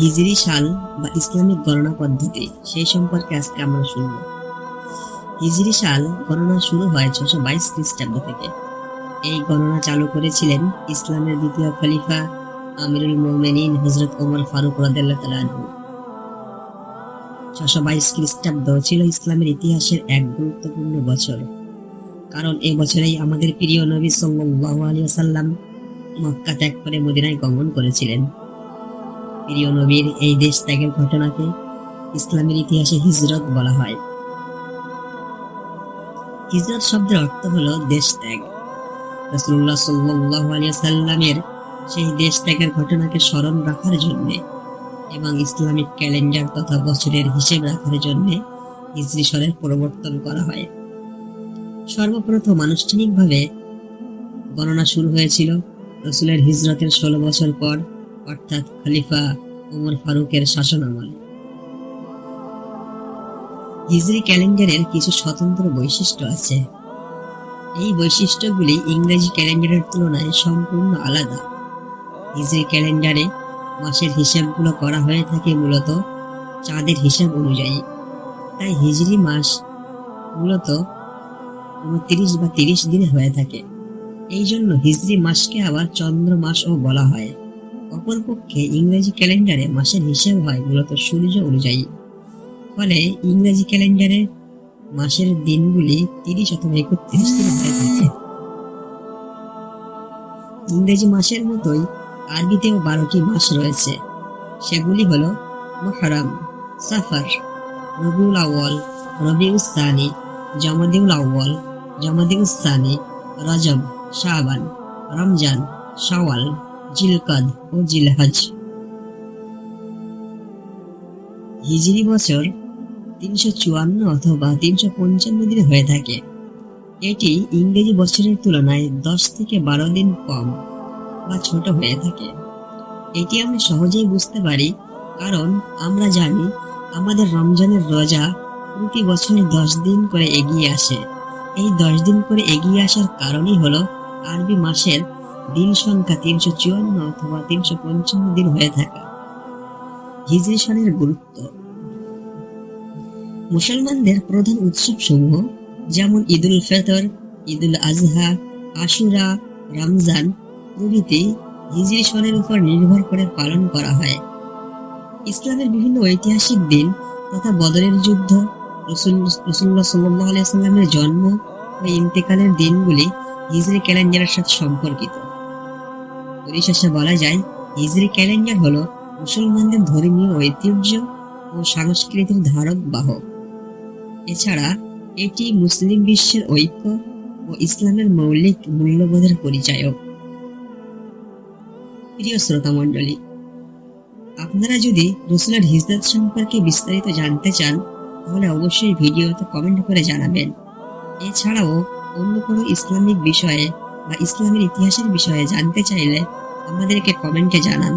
হিজরি সাল বা ইসলামিক গণনা পদ্ধতি, সেই সম্পর্কে আজকে আমরা শুনব। হিজরি সাল গণনা শুরু হয় ছশো বাইশ খ্রিস্টাব্দ থেকে। এই গণনা চালু করেছিলেন ইসলামের দ্বিতীয় খলিফা আমিরুল মোমেনিন হজরত ওমর ফারুক তাআলা ছশো বাইশ খ্রিস্টাব্দ ছিল ইসলামের ইতিহাসের এক গুরুত্বপূর্ণ বছর। কারণ এই বছরেই আমাদের প্রিয় নবী সাল্লাল্লাহু আলাইহি ওয়াসাল্লাম মক্কা ত্যাগ করে মদিনায় গমন করেছিলেন। প্রিয় নবীর এই দেশ ত্যাগের ঘটনাকে ইসলামের ইতিহাসে হিজরত বলা হয়। হিজরত শব্দের অর্থ হলো দেশ ত্যাগ রাসূলুল্লাহ সাল্লাল্লাহু আলাইহি সাল্লামের সেই দেশ ত্যাগের ঘটনাকে স্মরণ রাখার জন্য এবং ইসলামিক ক্যালেন্ডার তথা বছরের হিসেব রাখার জন্য হিজরি সনের পরিবর্তন করা হয়। সর্বপ্রথম আনুষ্ঠানিকভাবে গণনা শুরু হয়েছিল রসুলের হিজরতের ষোলো বছর পর অর্থাৎ খলিফা ওমর ফারুকের শাসন আমলে হিজরি ক্যালেন্ডারের কিছু স্বতন্ত্র বৈশিষ্ট্য আছে। এই বৈশিষ্ট্যগুলি ইংরেজি ক্যালেন্ডারের তুলনায় সম্পূর্ণ আলাদা। হিজরি ক্যালেন্ডারে মাসের হিসাবগুলো করা হয়ে থাকে মূলত চাঁদের হিসাব অনুযায়ী। তাই হিজরি মাস মূলত উনত্রিশ বা তিরিশ দিনে হয়ে থাকে। এই জন্য হিজরি মাসকে আবার চন্দ্র মাসও বলা হয়। অপরপক্ষে ইংরেজি ক্যালেন্ডারে মাসের হিসাব হয় মূলত সূর্য অনুযায়ী। ফলে ইংরেজি ক্যালেন্ডারে মাসের দিনগুলি তিরিশ অথবা একত্রিশ দিন হয়ে থাকে ইংরেজি মাসের মতোই আরবিতেও বারোটি মাস রয়েছে। সেগুলি হলো মহরম, সাফার, রবিউল আউ্য়াল, রবিউল সানি, জমাদিউল আউ্য়াল, জমাদিউল সানি, রজব, শাবান, রমজান, শাওয়াল। জিলকদ ও জিলহজ। হিজরি বছর তিনশো চুয়ান্ন অথবা তিনশো পঞ্চান্ন দিন হয়ে থাকে। এটি ইংরেজি বছরের তুলনায় দশ থেকে বারো দিন কম বা ছোট হয়ে থাকে। এটি আমরা সহজেই বুঝতে পারি, কারণ আমরা জানি আমাদের রমজানের রোজা প্রতি বছর দশ দিন করে এগিয়ে আসে। এই দশ দিন করে এগিয়ে আসার কারণই হলো আরবি মাসের দিন সংখ্যা তিনশো চুয়ান্ন অথবা তিনশো পঞ্চান্ন দিন হয়ে থাকা। হিজরি সনের গুরুত্ব। মুসলমানদের প্রধান উৎসব সমূহ যেমন ঈদুল ফিতর, ঈদুল আজহা, আশুরা, রমজান প্রভৃতি হিজরি সনের উপর নির্ভর করে পালন করা হয়। ইসলামের বিভিন্ন ঐতিহাসিক দিন তথা বদরের যুদ্ধ, রসুল, রসুল্লাহ সাল্লাহ আলিয়াল্লামের জন্ম ও ইন্তেকালের দিনগুলি হিজরি ক্যালেন্ডারের সাথে সম্পর্কিত। পরিশেষে বলা যায়, হিজরি ক্যালেন্ডার হলো মুসলমানদের ধর্মীয় ঐতিহ্য ও সংস্কৃতির ধারক বাহক। এছাড়া, এটি মুসলিম বিশ্বের ঐক্য ও ইসলামের মৌলিক মূল্যবোধের পরিচায়ক। প্রিয় শ্রোতা মণ্ডলী আপনারা যদি রসুলের হিজরত সম্পর্কে বিস্তারিত জানতে চান, তাহলে অবশ্যই ভিডিওতে কমেন্ট করে জানাবেন। এছাড়াও, অন্য কোনো ইসলামিক বিষয়ে বা ইসলামের ইতিহাসের বিষয়ে জানতে চাইলে আমাদেরকে কমেন্টে জানান।